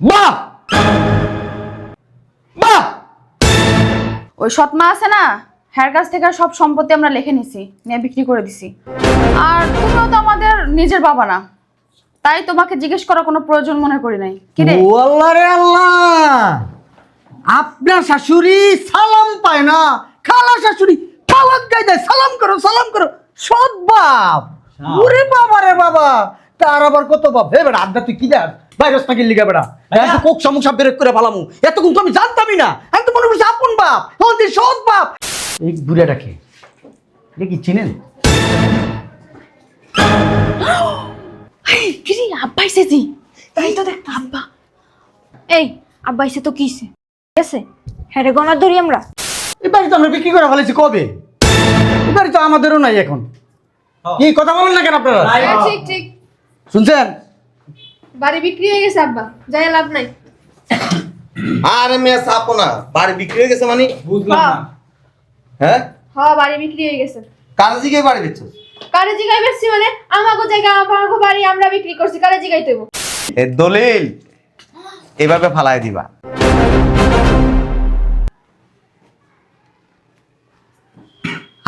বাহ! বাহ! ওই সৎমা আছে না? হ্যার কাছ থেকে সব সম্পত্তি আমরা লিখে নিছি নিয়ে বিক্রি করে দিছি। আর তুমিও তো আমাদের নিজের বাবা না। তাই তোমাকে জিজ্ঞেস করার কোনো প্রয়োজন মনে করি নাই। কি রে? ও আল্লাহ রে আল্লাহ! আপনার শাশুড়ি সালাম পায় না। খালা শাশুড়ি গাই দেয় সালাম করো সালাম করো। সৎ বাপ। ওরে বাবা রে বাবা! তার আবার কত বাপ? বেড়া আড্ডা তুই কি দেখ? ভাইরাস নাকি লিগা বেড়া? এত কোক সমস্যা বেরেক করে ফেলামু এতক্ষণ তো আমি জানতামই না। আমি তো মনে করছি আপন বাপ। তুই সৎ বাপ। এই বুড়াটাকে এটা কি চিনেন? কিরে আব্বা এসেছি তাই তো দেখ আব্বা। এই আব্বা এসে তো কিসে ঠিক আছে? হ্যাঁ রে গনার ধরি আমরা। এই বাড়ি তো আমরা বিক্রি করে ফেলেছি কবে? এই বাড়ি তো আমাদেরও নাই এখন। কি কথা বলেন না কেন আপনারা? হ্যাঁ, ঠিক ঠিক। শুনছেন? বাড়ি বিক্রি হয়ে গেছে আব্বা। যাই লাভ নাই। আরে মেয়ে সাপো না। বাড়ি বিক্রি হয়ে গেছে মানে? হ্যাঁ হ্যাঁ? হ্যাঁ বাড়ি বিক্রি হয়ে গেছে। কার দিকে বাড়ি বেচছ? কারে জিগাই বেশি মানে? আমাগো জায়গা আমাগো বাড়ি আমরা বিক্রি করছি কারে জিগাই দেব এ দলিল এভাবে ফালাই দিবা।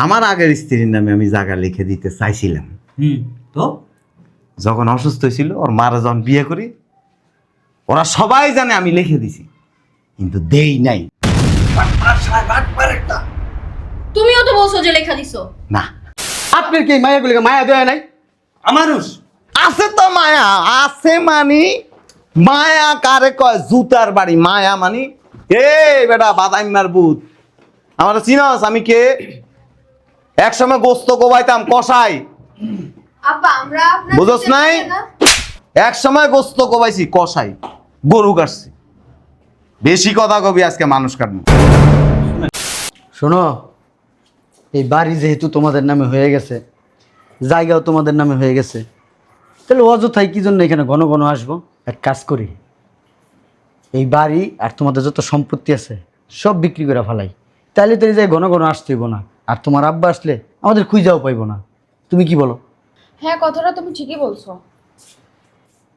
আমার আগের স্ত্রীর নামে আমি জায়গা লিখে দিতে চাইছিলাম। হুম তো? যখন অসুস্থ ছিল ওর মারা যখন বিয়ে করি ওরা সবাই জানে আমি লিখে দিছি কিন্তু দেই নাই। তুমিও তো বলছো যে লেখা দিছো? না। আপনার কি মায়াগুলিকে মায়া দেয় নাই? মানুষ আছে তো মায়া আছে মানি। মায়া কারে কয়? জুতার বাড়ি মায়া মানি। এ বেটা বাদাইমার বুত আমার চিনস আমি কে? এক সময় গোস্ত কোবাইতাম কষাই বুঝোস নাই? এক সময় গোস্ত কোবাইছি কষাই গরু কাটছি। বেশি কথা কবি আজকে মানুষ কাটবো। শোনো এই বাড়ি যেহেতু তোমাদের নামে হয়ে গেছে জায়গাও তোমাদের নামে হয়ে গেছে তাহলে অযথাই কি জন্য এখানে ঘন ঘন আসব? এক কাজ করি। এই বাড়ি আর তোমাদের যত সম্পত্তি আছে সব বিক্রি করে ফেলাই। তাহলে তো এই যে ঘন ঘন আসতে হইব না। আর তোমার আব্বা আসলে আমাদের খুঁজাও পাইবো না। তুমি কি বলো? হ্যাঁ কথাটা তুমি ঠিকই বলছো।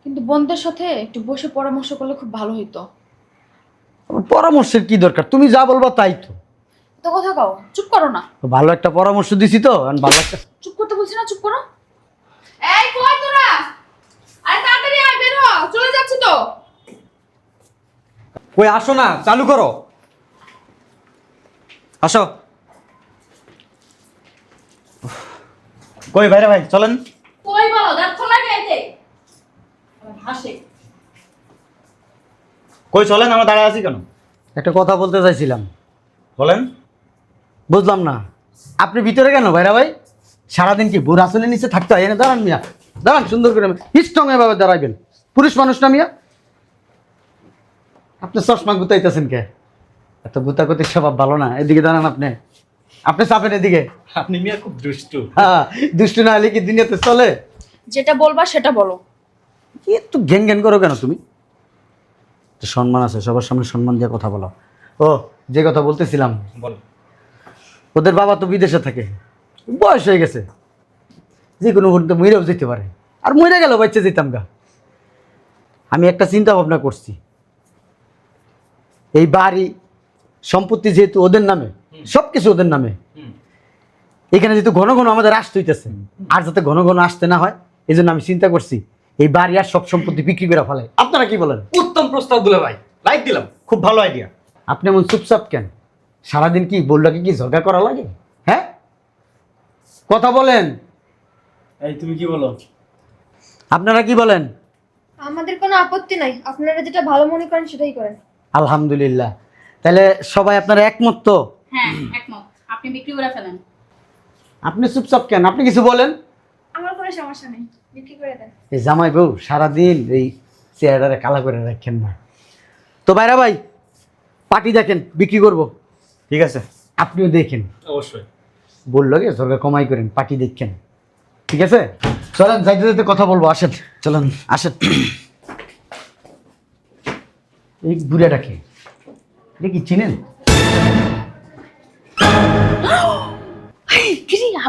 কিন্তু বোনদের সাথে একটু বসে পরামর্শ করলে খুব ভালো হইতো। আমার পরামর্শের কি দরকার? তুমি যা বলবা তাই তো। তো কথা কও চুপ করো না। তো ভালো একটা পরামর্শ দিছি তো আর ভালো একটা চুপ করতে বলছি না চুপ করো। এই কই তোরা? আরে তাড়াতাড়ি আয় বের হ চলে যাচ্ছি তো। কই আসো না চালু করো। আসো। কই ভাইরা ভাই চলেন। কই বলো দাঁত খোলা গেছে হাসে। কই চলেন আমরা দাঁড়ায় আছি কেন? একটা কথা বলতে চাইছিলাম। বলেন। বুঝলাম না। আপনি ভিতরে কেন ভাইরা ভাই? সারাদিন কি বোর আসনের নিচে থাকতে হয়? এনে দাঁড়ান মিয়া। দাঁড়ান সুন্দর করে স্ট্রং এভাবে দাঁড়াইবেন। পুরুষ মানুষ না মিয়া। আপনি চশমা গুতাইতেছেন কে? এত গুতাগুতির স্বভাব ভালো না। এদিকে দাঁড়ান আপনি। আপনি চাপেন এদিকে। আপনি মিয়া খুব দুষ্টু। হ্যাঁ দুষ্টু না হলে কি দুনিয়াতে চলে? যেটা বলবা সেটা বলো। একটু ঘ্যান ঘ্যান করো কেন তুমি? তো সম্মান আছে সবার সামনে সম্মান দিয়ে কথা বলো। ও যে কথা বলতেছিলাম। বল। ওদের বাবা তো বিদেশে থাকে। বয়স হয়ে গেছে। যে কোনো মুহূর্তে মইরাও যেতে পারে। আর মরে গেল বাচ্চা যেতাম গা। আমি একটা চিন্তা ভাবনা করছি। এই বাড়ি সম্পত্তি যেহেতু ওদের নামে সব কিছু ওদের নামে। এখানে যেহেতু ঘন ঘন আমাদের আসতে হইতেছে আর যাতে ঘন ঘন আসতে না হয় এই জন্য আমি চিন্তা করছি এই বাড়ি আর সব সম্পত্তি বিক্রি করে ফেলে আপনারা কি বলেন? উত্তম প্রস্তাব দিলে ভাই লাইক দিলাম। খুব ভালো আইডিয়া আপনি এমন চুপচাপ কেন? সারাদিন কি বললাকে কি ঝগড়া করা লাগে? হ্যাঁ? কথা বলেন। এই তুমি কি বলো? আপনারা কি বলেন? আমাদের কোনো আপত্তি নাই। আপনারা যেটা ভালো মনে করেন সেটাই করেন। আলহামদুলিল্লাহ। তাহলে সবাই আপনারা একমত তো? হ্যাঁ একমত। আপনি বিক্রি করে ফেলেন। আপনি চুপচাপ কেন? আপনি কিছু বলেন। আমার কোনো সমস্যা নেই। বিক্রি করে দেন। এই জামাই বউ সারাদিন এই চেহারারে কালা করে রাখেন না। তো বাইরা ভাই পার্টি দেখেন বিক্রি করব। ঠিক আছে? আপনিও দেখেন। অবশ্যই। বলল গে সরকার কমাই করেন পার্টি দেখেন। ঠিক আছে? চলেন যাইতে যাইতে কথা বলব আসেন। চলেন। আসেন। এই বুড়াটাকে এটা কি চিনেন?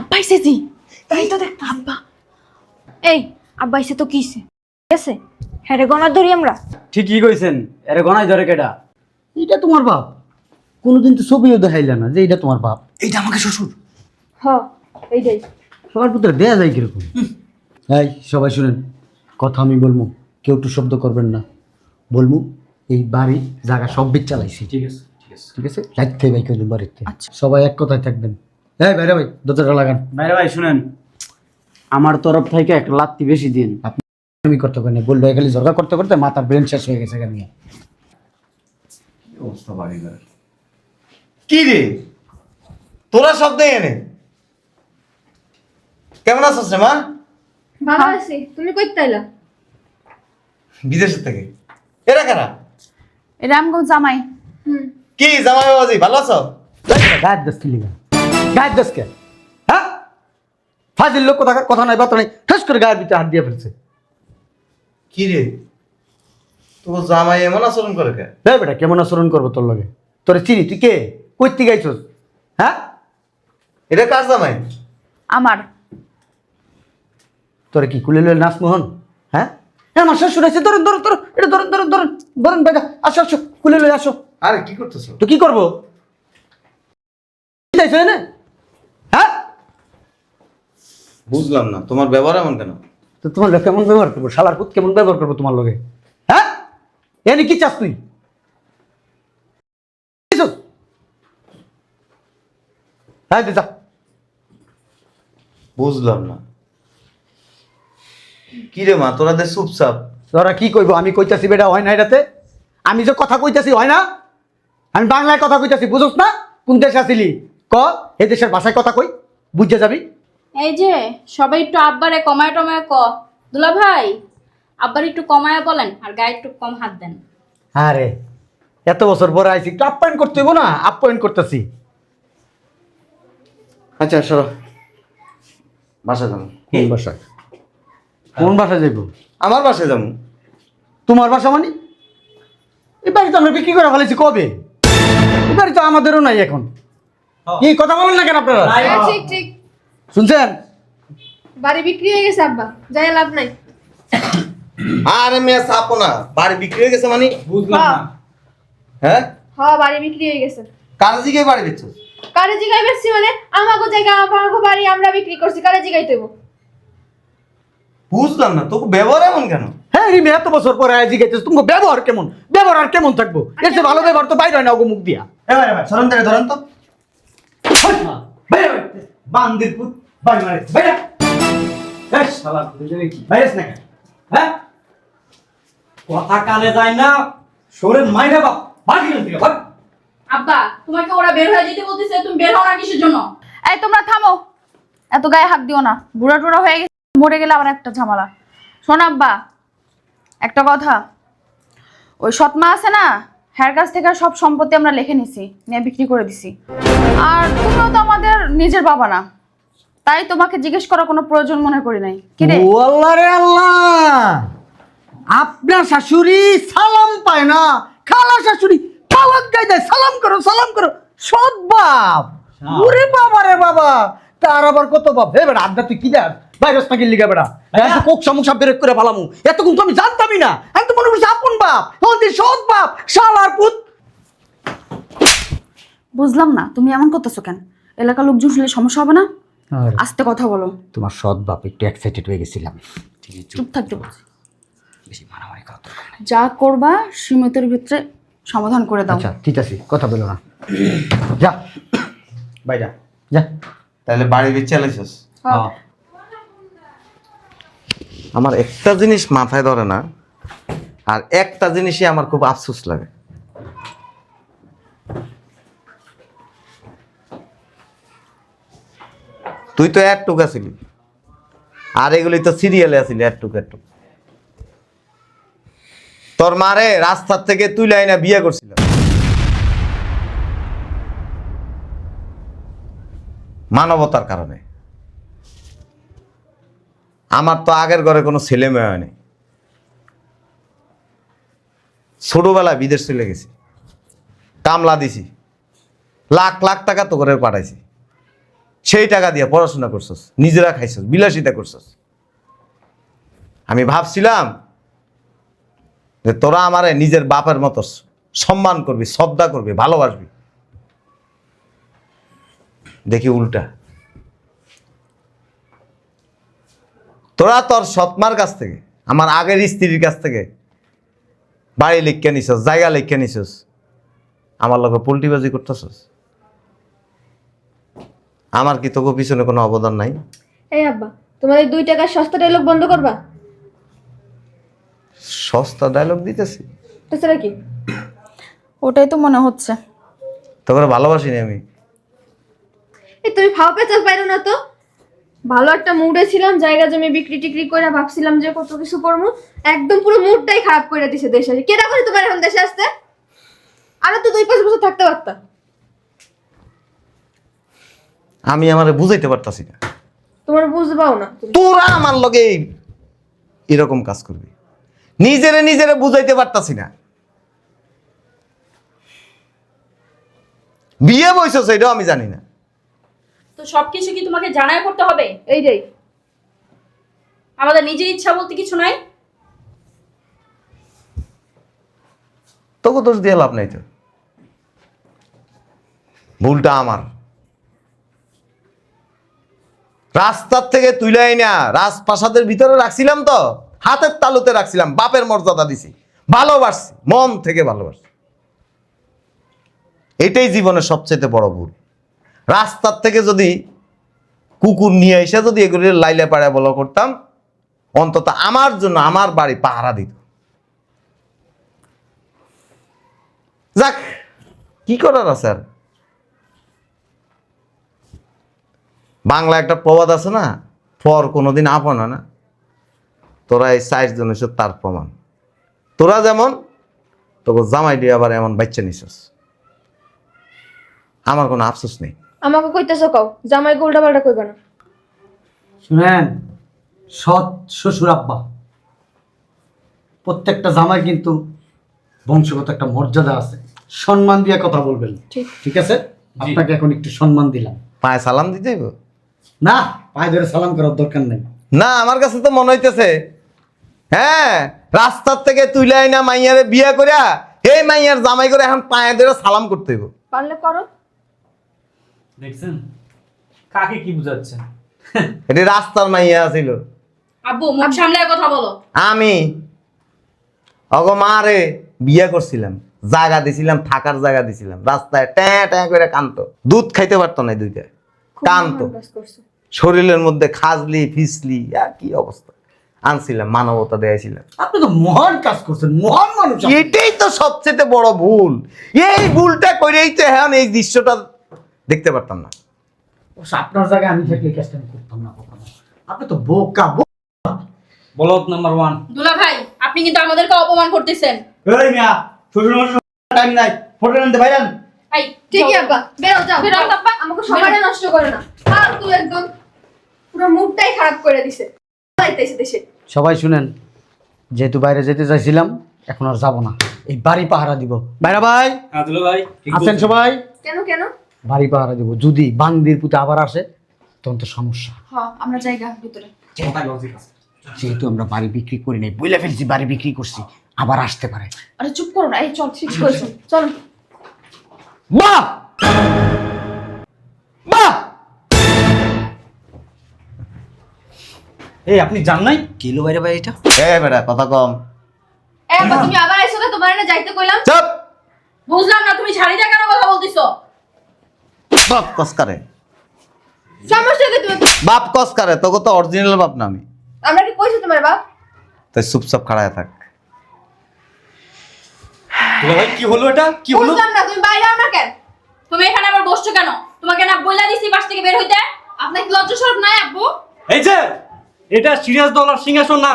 আব্বা এসেছি তাই তো দেখ আব্বা। এই আব্বা এসে তো কিসে ঠিক আছে? হ্যারে গনার ধরি আমরা। ঠিকই কইছেন। এরে গনাই ধরে কেডা? এটা তোমার বাপ। কোনোদিন তো ছবিও দেখাইলে না যে এটা তোমার বাপ। এইটা আমাকে শ্বশুর। হ এইটাই। সবার পুত্র দেয়া যায় কীরকম? এই সবাই শুনেন কথা আমি বলব কেউ একটু শব্দ করবেন না। বলব এই বাড়ি জায়গা সব বিচ চালাইছি ঠিক আছে ঠিক আছে। ঠিক আছে? রাখতে ভাই কেউ বাড়িতে। সবাই এক কথায় থাকবেন। এই বাইরে ভাই দরজাটা লাগান। বাইরে ভাই শুনেন। আমার তরফ থেকে এক লাত্তি বেশি দিন। আমি করতে পারি বলল খালি ঝরকা করতে করতে মাথার ব্রেন শেষ হয়ে গেছে এখানে অবস্থা কি রে? তোরা সব দেয় এনে? কেমন আছিস রে মা? ভালো আছি। তুমি কই তাইলা বিদেশের থেকে। এরা কারা? এটা আমগো জামাই। কি জামাই বাবাজি ভালো আছো? কিলি গায়ের দশ হ্যাঁ? ফাজিল লোক কথা কথা নাই বার্তা নাই ঠাস করে গায়ের ভিতরে হাত দিয়ে ফেলছে। কি রে? তোর জামাই এমন আচরণ করে কে? দেখ বেটা কেমন আচরণ করব তোর লগে? তোর চিনি তুই কে? কইতে গাইছস হ্যাঁ? এটা কার জামাই? আমার। তোর কি কুলে লয়ে নাচ মোহন হ্যাঁ? হ্যাঁ আমার শ্বশুর আছে ধরুন ধরুন ধরুন এটা ধরুন ধরুন ধরুন ধরুন বেটা আসো আসো কুলে লয়ে আসো। আরে কি করতেছো? তো কি করব? হ্যাঁ বুঝলাম না তোমার ব্যবহার এমন কেন? তো তোমার লোক কেমন ব্যবহার করব? শালার পুত কেমন ব্যবহার করব তোমার লগে হ্যাঁ? এনে কি চাস তুই? হ্যাঁ দিদা বুঝলাম না। কি রে মা তোরা দে চুপচাপ। তোরা কি কইবো? আমি কইতাছি বেটা হয় না এটাতে? আমি যে কথা কইতাছি হয় না? আমি বাংলায় কথা কইতাছি বুঝোস না? কোন দেশে আসিলি? ক? এই দেশের ভাষায় কথা কই? বুঝে যাবি? এই যে সবাই একটু আব্বারে কমায় টমায় ক। দুলা ভাই আব্বার একটু কমায় বলেন আর গায়ে একটু কম হাত দেন। আরে এত বছর পরে আইছি একটু আপ্যায়ন করতে হইব না? আপ্যায়ন করতেছি। আচ্ছা সরো। বাসা যাব। কোন ভাষায় কোন ভাষায় যাইব? আমার বাসায় যাব। তোমার বাসা মানে? এই বাড়ি তো আমরা বিক্রি করে ফেলেছি কবে? এই বাড়ি তো আমাদেরও নাই এখন। কি কথা বলেন না কেন আপনারা? হ্যাঁ, ঠিক ঠিক। শুনছেন? বাড়ি বিক্রি হয়ে গেছে আব্বা। যাই লাভ নাই। আরে মেয়ে চাপো না। বাড়ি বিক্রি হয়ে গেছে মানে? বুঝলাম না। হ্যাঁ? হ বাড়ি বিক্রি হয়ে গেছে। কার দিকে বাড়ি বেচছো? কারে জিগাই বেশি মানে? আমাগো জায়গা আমাগো বাড়ি আমরা বিক্রি করছি। কারে জিগাই দেবো বুঝলাম না তোকে ব্যবহার এমন কেন? হ্যাঁ রিমি এত বছর পরে আজ গেছিস তুমি ব্যবহার কেমন? ব্যবহার আর কেমন থাকব? এর চেয়ে ভালো ব্যবহার তো বাইরে হয় না ওগো মুখ দিয়া। এবার এবার থেকে ধরেন তো বান্দির পুত বাড়ি মারে বাইরে এই শালা দুজনে কি? বাইরেস না কেন? হ্যাঁ? কথা কানে যায় না শোরের মাইরে বাপ এখান থেকে ভাগ আব্বা তোমাকে ওরা বের হয়ে যেতে বলতেছে তুমি বের হও না কিসের জন্য? এই তোমরা থামো। এত গায়ে হাত দিও না। বুড়া টুড়া হয়ে গেছে মরে গেলে আবার একটা ঝামেলা। শোন আব্বা একটা কথা। ওই সৎমা আছে না হ্যার কাছ থেকে সব সম্পত্তি আমরা লিখে নিছি নিয়ে বিক্রি করে দিছি। আর তুমিও তো আমাদের নিজের বাবা না। তাই তোমাকে জিজ্ঞেস করার কোনো প্রয়োজন মনে করি নাই। কি রে? ও আল্লাহ রে আল্লাহ! আপনার শাশুড়ি সালাম পায় না। খালা শাশুড়ি পাওয়াত গাই দেয় সালাম করো সালাম করো। সৎ বাপ। ওরে বাবা রে বাবা! তার আবার কত বাপ? হে বেটা আড্ডা তুই কি দেখ? ভাইরাস নাকি লিগা বেটা? এত কোক সমস্যা বেরেক করে ফেলামু। এতক্ষণ তো আমি জানতামই না। আমি তো মনে করছি আপন বাপ। তখন সৎ বাপ। শালার পুত বুঝলাম না তুমি এমন করতেছো কেন? এলাকার লোকজন শুনলে সমস্যা হবে না? আস্তে কথা বলো। তোমার সৎ বাপ একটু এক্সাইটেড হয়ে গেছিলাম। চুপ থাকতে বলছি বেশি মারামারি করা দরকার নেই। যা করবা সীমিতের ভিতরে সমাধান করে দাও। আচ্ছা ঠিক আছে কথা বলো না। যা। বাইরা যা। তাহলে বাড়ি বেচে চালাইছস হ্যাঁ। আমার একটা জিনিস মাথায় ধরে না আর একটা জিনিসই আমার খুব আফসোস লাগে। তুই তো এক টুকা ছিলি আর এগুলি তো সিরিয়ালে আছিলি এক টুক এক টুক। তোর মারে রাস্তার থেকে তুই লাইনা বিয়ে করছিল মানবতার কারণে। আমার তো আগের ঘরে কোনো ছেলে মেয়ে হয়নি। ছোটবেলায় বিদেশ চলে গেছি। কামলা দিছি। লাখ লাখ টাকা তো করে পাঠাইছি। সেই টাকা দিয়ে পড়াশোনা করছস, নিজেরা খাইছস, বিলাসিতা করছস। আমি ভাবছিলাম যে তোরা আমারে নিজের বাপের মতো সম্মান করবি, শ্রদ্ধা করবি, ভালোবাসবি। দেখি উল্টা। তোরা তোর সৎমার কাছ থেকে, আমার আগের স্ত্রীর কাছ থেকে বাড়ি লিখে নিছস, জায়গা লিখে নিছস, আমার লোকে পোল্ট্রিবাজি করতেছস? আমার কি তোকে পিছনে কোনো অবদান নাই? এই আব্বা তোমার এই দুই টাকার সস্তা ডায়লগ বন্ধ করবা? সস্তা ডায়লগ দিতেছি। তাছাড়া কি? ওটাই তো মনে হচ্ছে। তোকে ভালোবাসিনি আমি। এই তুমি ফাও পেঁচাল পাইরো না তো। ভালো একটা মুডে ছিলাম জায়গা জমি বিক্রি টিক্রি করে ভাবছিলাম যে কত কিছু করব একদম পুরো মুডটাই খারাপ করে দিছে দেশে কেনা করে তোমার এখন দেশে আসতে? আরও তো দুই পাঁচ বছর থাকতে পারতা। আমি আমারে বুঝাইতে পারতাছি না। তোমার বুঝবাও না তোরা আমার লগে এরকম কাজ করবি। নিজেরে নিজেরে বুঝাইতে পারতাছি না। বিয়ে বইছ সেটাও আমি জানি না। তো সবকিছু কি তোমাকে জানাই করতে হবে? এই যাই আমাদের নিজের ইচ্ছা বলতে কিছু নাই? তোকে দোষ দিয়ে লাভ নাই তো। ভুলটা আমার। রাস্তার থেকে তুলাই না রাজপ্রাসাদের ভিতরে রাখছিলাম তো, হাতের তালুতে রাখছিলাম, বাপের মর্যাদা দিছি। ভালোবাসছি, মন থেকে ভালোবাসছি। এটাই জীবনের সবচেয়ে বড় ভুল। রাস্তার থেকে যদি কুকুর নিয়ে এসে যদি এগুলি লাইলে পাড়ায় বলা করতাম, অন্তত আমার জন্য আমার বাড়ি পাহারা দিত। যাক, কি করার আছে আর? বাংলা একটা প্রবাদ আছে না? পর কোনোদিন আপন হয় না। তোরা এই সাইজ জন তার প্রমাণ। তোরা যেমন তোকে জামাই দিয়ে আবার এমন বাচ্চা নিছস। আমার কোনো আফসোস নেই। আমাকে কইতেছো কও জামাই গোলটা পাল্টা কইবা না। শুনেন সৎ শ্বশুর আব্বা। প্রত্যেকটা জামাই কিন্তু বংশগত একটা মর্যাদা আছে। সম্মান দিয়ে কথা বলবেন। ঠিক। ঠিক আছে? আপনাকে এখন একটু সম্মান দিলাম। পায়ে সালাম দিতে? না পায়ে ধরে সালাম করার দরকার নেই। না আমার কাছে তো মনে হইতেছে হ্যাঁ রাস্তার থেকে তুইলাই না মাইয়ারে বিয়ে করিয়া এই মাইয়ার জামাই করে এখন পায়ে ধরে সালাম করতে হইব। পারলে করো। দেখছেন? কাকে কি বুঝাচ্ছেন এটি রাস্তার মাইয়া ছিল আব্বু মুখ সামনে কথা বলো। আমি অগ মারে বিয়ে করছিলাম জায়গা দিছিলাম থাকার জায়গা দিছিলাম রাস্তায় ট্যাঁ ট্যাঁ করে কানতো। দুধ খাইতে পারতো না দুইটা কানতো। শরীরের মধ্যে খাজলি ফিসলি আর কি অবস্থা। আনছিলাম মানবতা দেয়াছিলাম আপনি তো মহান কাজ করছেন মহান মানুষ এটাই তো সবচেয়ে বড় ভুল। এই ভুলটা করেই তো এখন এই দৃশ্যটা দেখতে পারতাম না। আপনার জায়গায় আমি থাকলে কাজটা আমি করতাম না কখনো। আপনি তো বোকা বোকা। বলদ নাম্বার ওয়ান। দুলা ভাই আপনি কিন্তু আমাদেরকে অপমান করতেছেন। এই মিয়া শ্বশুর মশাই টাইম নাই। ফটো আনতে ভাইরান এই ঠিকই আব্বা। বেরো যাও। বেরো, আব্বা। আমাকে সময়টা নষ্ট করে না। ফালতু একদম পুরো মুডটাই খারাপ করে দিছে। পাইতেছে দেশে। সবাই শুনেন যেহেতু বাইরে যেতে চাইছিলাম এখন আর যাব না। এই বাড়ি পাহারা দিব। বাইরা ভাই হ্যাঁ ভাই আছেন সবাই? কেন কেন? বাড়ি পাহারা দিব। যদি বান্দির পুতে আবার আসে তখন তো সমস্যা। হ্যাঁ আমরা জায়গা ভিতরে। কথায় লজিক আছে? যেহেতু আমরা বাড়ি বিক্রি করি নাই বইলে ফেলছি বাড়ি বিক্রি করছি আবার আসতে পারে। আরে চুপ করো না এই চল ঠিক করেছ চলো। বাহ এই আপনি জান নাই? কিলো বাইরে ভাই এটা? এ বেটা কথা কম। এ তুমি আবার এসো না তোমার না যাইতে কইলাম। চুপ! বুঝলাম না তুমি ছাড়ি কেন কথা বলতেছো? বাপ কসকারে সমস্যা কি তুমি বাপ কসকারে তোকে তো অরিজিনাল বাপ না আমি। আমরা কি কইছো তোমার বাপ? তাই চুপচাপ খাড়ায় থাক। দুলা ভাই কি হলো এটা? কি হলো? বুঝলাম না তুমি বাইরে আও না কেন? তুমি এখানে আবার বসছো কেন? তোমাকে না বইলা দিছি বাস থেকে বের হইতে। আপনার কি লজ্জা সরব নাই আব্বু? এই যে এটা সিরিয়াস ডলার সিংহাসন না।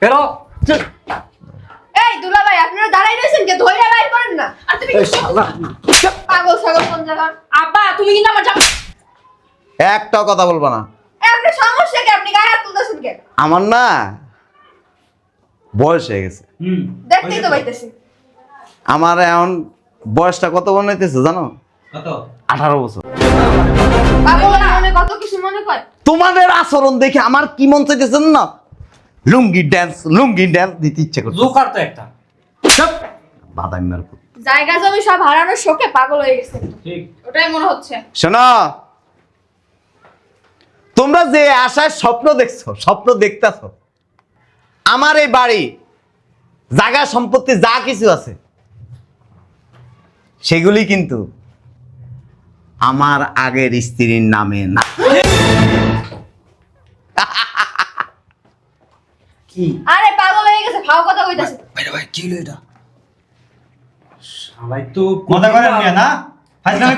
বেরো। এই দুলা ভাই আপনারা দাঁড়াই রয়েছেন কে? ধইরা বাইর করেন না। আর তুমি পাগল ছাগল কোন জায়গা আব্বা তুমি কিন্তু আমার জামা একটাও কথা বলব না। এ আপনার সমস্যা কি? আপনি গায়ে হাত তুলতেছেন কে? আমার না বয়স হয়ে গেছে। হুম। দেখতেই তো পাইতেছি। আমার এখন বয়সটা কত মনে হইতেছে জানো? কত? আঠারো বছর। পাগল মনে কত কিছু মনে কয় তোমাদের আচরণ দেখে আমার কি মন চাইতেছে না লুঙ্গি ড্যান্স লুঙ্গি ড্যান্স দিতে ইচ্ছে করছে জোকার তো একটা। বাদাইমার পুত জায়গা জমি সব হারানোর শোকে পাগল হয়ে গেছে। ঠিক। ওটাই মনে হচ্ছে। শোনো তোমরা যে আশায় স্বপ্ন দেখছ স্বপ্ন দেখতেছ আমার এই বাড়ি জায়গা সম্পত্তি যা কিছু আছে সেগুলি কিন্তু আমার আগের স্ত্রীর নামে না। কি? আরে পাগল হয়ে গেছে ফাও কথা কইতাছে। ভাই ভাই কি হলো এটা? সবাই তো মজা করেন মিয়া না?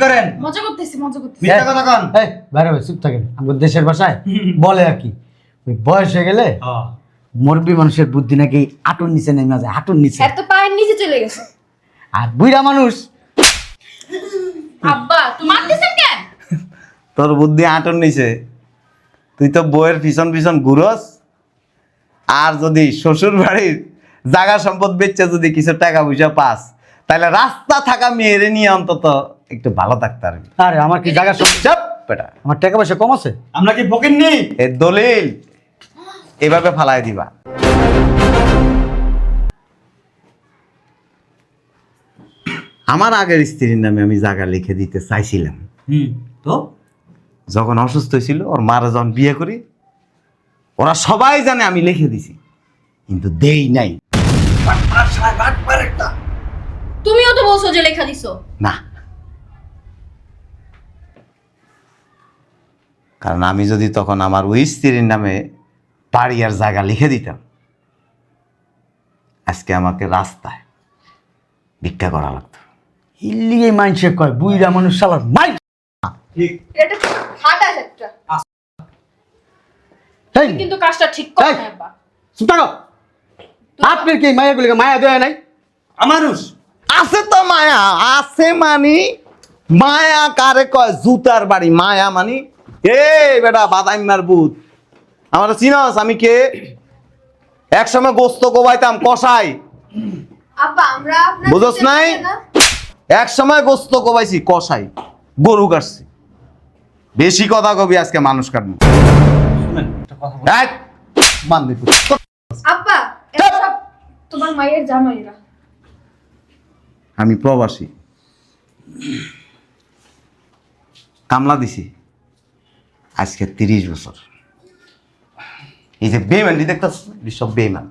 করেন। মজা করতেছি মজা করতেছি। মিথ্যা কথা কন। এই বাইরে ভাই চুপ থাকেন। আমাদের দেশের ভাষায় বলে আর কি। ওই বয়স হয়ে গেলে মুরব্বী মানুষের বুদ্ধি নাকি হাঁটুর নিচে নেমে যায় হাঁটুর নিচে। এত পায়ের নিচে চলে গেছে। আর বুইরা মানুষ। আব্বা তুমি মারতেছেন কেন? তোর বুদ্ধি আটন নিছে তুই তো বইয়ের পিছন পিছন ঘুরস। আর যদি শ্বশুর বাড়ির জায়গা সম্পদ বেচে যদি কিছু টাকা পয়সা পাস তাহলে রাস্তা থাকা মেয়েরে নিয়ে অন্তত একটু ভালো থাকতে পারবি। আরে আমার কি জায়গা সব বেটা। আমার টাকা পয়সা কম আছে? আমরা কি ফকির নেই? এর দলিল এভাবে ফালাই দিবা। আমার আগের স্ত্রীর নামে আমি জায়গা লিখে দিতে চাইছিলাম। হুম তো? যখন অসুস্থ ছিল ওর মারা যখন বিয়ে করি ওরা সবাই জানে আমি লিখে দিছি কিন্তু দেই নাই। তুমিও তো বলছো যে লেখা দিছো। না। কারণ আমি যদি তখন আমার ওই স্ত্রীর নামে বাড়ি আর জায়গা লিখে দিতাম আজকে আমাকে রাস্তায় ভিক্ষা করা লাগতো। ইল্লিগে মাইনসে কয় বুইরা মানুষ সালার মাই ঠিক এটা তো খাটাস একটা হেই কিন্তু কাজটা ঠিক করো এই! না আব্বা চুপ থাকো। আপনার কি মায়াগুলিকে মায়া দেয় নাই? আমানুষ আছে তো মায়া আছে মানি। মায়া কারে কয়? জুতার বাড়ি মায়া মানি। এ বেটা বাদাইমার বুত আমার চিনস আমি কে? একসময় গোস্ত কোবাইতাম কষাই আব্বা আমরা বুঝোস নাই? বসে না? এক সময় গোস্ত কোবাইছি কষাই গরু কাটছি। বেশি কথা কবি আজকে মানুষ কাটবো। শুনেন। এক, সব তোমার মায়ের জামাইরা। আমি প্রবাসী। কামলা দিছি। আজকে তিরিশ বছর। এই যে বেমানটি দেখতেছ সব বেমান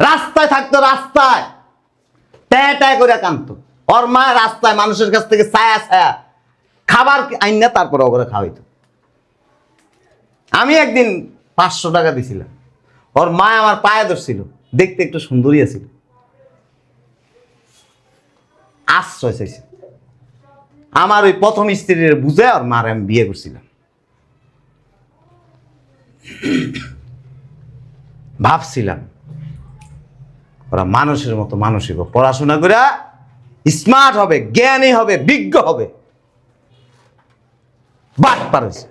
রাস্তায় থাকতো রাস্তায়। ট্যাঁ ট্যাঁ করে কান্ত ওর মা রাস্তায় মানুষের কাছ থেকে ছায়া ছায়া খাবার আইন না তারপরে ওগুলো খাওয়াইতো। আমি একদিন পাঁচশো টাকা দিছিলাম। ওর মা আমার পায়ে ধরছিল। দেখতে একটু সুন্দরী আছিল। আশ্রয় চাইছে আমার ওই প্রথম স্ত্রীর বুঝে আর মার আমি বিয়ে করছিলাম। ভাবছিলাম, ওরা মানুষের মতো মানুষই। পড়াশোনা করে স্মার্ট হবে, জ্ঞানী হবে, বিজ্ঞ হবে। বাট পারেছে।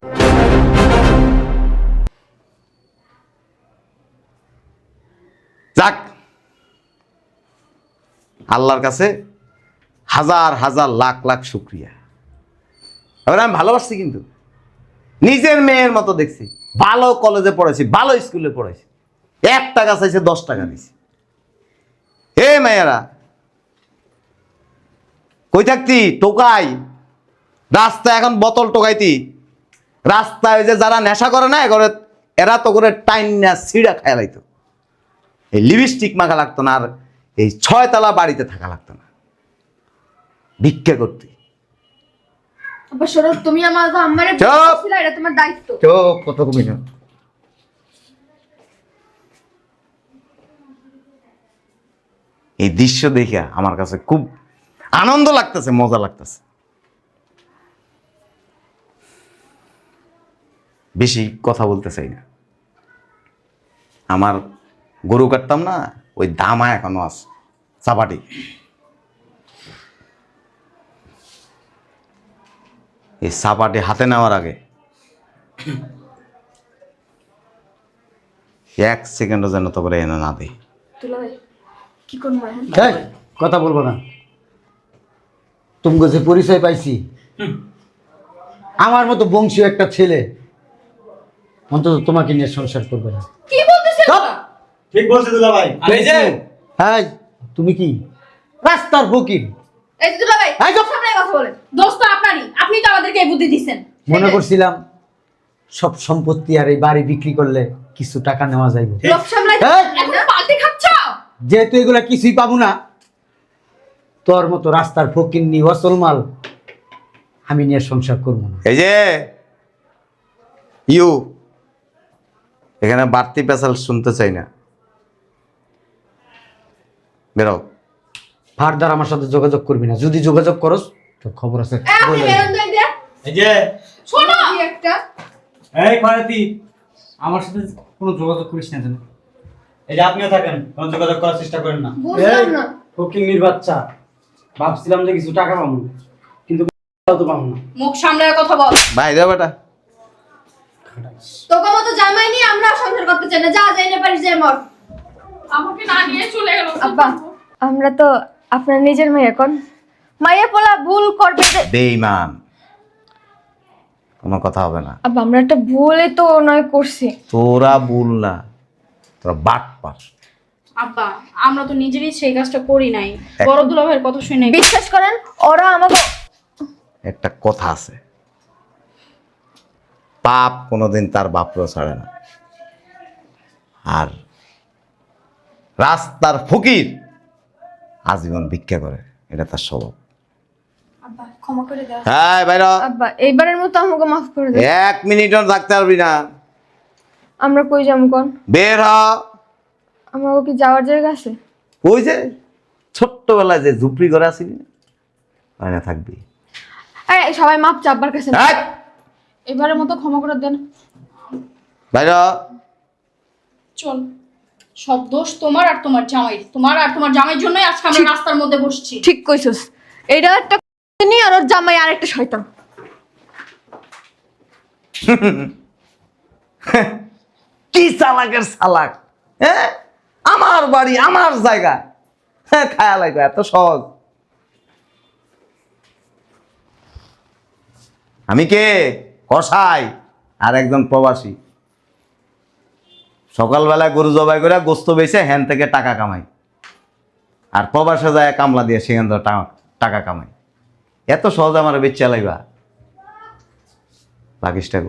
যাক। আল্লাহর কাছে হাজার হাজার লাখ লাখ শুক্রিয়া। এবার আমি ভালোবাসছি কিন্তু। নিজের মেয়ের মতো দেখছি। ভালো কলেজে পড়াইছি, ভালো স্কুলে পড়াইছি। এক টাকা চাইছে, দশ টাকা দিছি। এ মেয়েরা, কই থাকতি? টোকাই। রাস্তায় এখন বোতল টোকাইতি। রাস্তায় যে যারা নেশা করে না করে এরা তো করে টাইন না সিঁড়া খায় লাইতো। এই লিপস্টিক মাখা লাগতো না আর এই ছয়তলা বাড়িতে থাকা লাগতো না। ভিক্ষা করতে। তুমি আমার আমারে এটা তোমার দায়িত্ব। চোখ কত কমে না এই দৃশ্য দেখে আমার কাছে খুব আনন্দ লাগতেছে মজা লাগতেছে। বেশি কথা বলতে চাই না। আমার গরু কাটতাম না ওই দামা এখনও আছে চাপাটি। এই চাপাটি হাতে নেওয়ার আগে এক সেকেন্ডও যেন তো করে এনে না দেয় কি করব এখন? কথা বলব না। তুমি যে পরিচয় পাইছি আমার মতো বংশীয় একটা ছেলে অন্তত তোমাকে নিয়ে সংসার করবে না। কি! ঠিক বলছে দুলা ভাই এই যে হ্যাঁ তুমি কি? রাস্তার ফকির। এই যে দুলা ভাই এই! সামনে কথা বলেন। দোস্ত আপনারই। আপনি তো আমাদেরকে এই বুদ্ধি মনে করছিলাম সব সম্পত্তি আর এই বাড়ি বিক্রি করলে কিছু টাকা নেওয়া যাইব। লোক সামলাই এখন পাল্টি খাচ্ছ? যেহেতু এগুলা কিছুই পাবো না তোর মতো রাস্তার ফকির নি অসল মাল আমি নিয়ে সংসার করব না। এই যে ইউ এখানে বাড়তি পেশাল শুনতে চাই না। বেরো ফারদার আমার সাথে যোগাযোগ করবি না। যদি যোগাযোগ করস তোর খবর আছে। এই, বলে দে। এই যে শোনো। একটা। এই খরাতি আমার সাথে কোনো যোগাযোগ করিস না যেন। এই যে আপনিও থাকেন কোনো যোগাযোগ করার চেষ্টা করেন না। বুঝলাম না। ফকিন্নির বাচ্চা ভাবছিলাম যে কিছু টাকা পাবো কিন্তু তো পাবো না। মুখ সামলায় কথা বল। ভাই রে বেটা। তোকে মতো জামাই নিয়ে আমরা সংসার করতে চাই না। যা যাই না পারিস যে মর। আমাকে না নিয়ে চলে গেল। আব্বা। আমরা তো আপনার নিজের মেয়ে এখন। মাইয়া পোলা ভুল করবে যে বেইমান কোনো কথা হবে না। আব্বা আমরা একটা ভুলই তো নয় করছি। তোরা ভুল না তোরা বাট পাস আব্বা আমরা তো নিজেরই সেই কাজটা করি নাই। বড় দুলা ভাইয়ের কথা শুনে বিশ্বাস করেন ওরা আমাকে একটা কথা আছে। পাপ কোনোদিন তার বাপরও ছাড়ে না। আর রাস্তার ফকির আজীবন ভিক্ষা করে এটা তার স্বভাব। ক্ষমা করে হ্যাঁ বাইরা আব্বা এইবারের মতো আমাকে মাফ করে দাও। এক মিনিটও থাকতে পারবি না। আমরা কই যাব কোন? বের হ। আমাকে কি যাওয়ার জায়গা আছে? ওই যে ছোট্টবেলায় যে ঝুপড়ি আসিনি? থাকবি। এই সবাই মাপ চা আব্বার কাছে এবারের মতো ক্ষমা করে দেন। বাইরা চল। সব দোষ তোমার আর তোমার জামাই তোমার আর তোমার জামাইয়ের জন্যই আজকে আমরা রাস্তার মধ্যে বসছি। ঠিক কইছস। এইটা একটা নি আর ওর জামাই আর একটা শয়তান। কি চালাকের চালাক হ্যাঁ আমার বাড়ি আমার জায়গা। হ্যাঁ খায়া লাগবে এত সহজ। আমি কে? কষাই আর একজন প্রবাসী। সকালবেলা গরু জবাই করে গোস্ত বেছে হ্যান থেকে টাকা কামাই। আর প্রবাসে যায় কামলা দিয়ে সেখান থেকে টাকা কামাই। এত সহজ আমার বেচা চালাইবা পাকিস্তান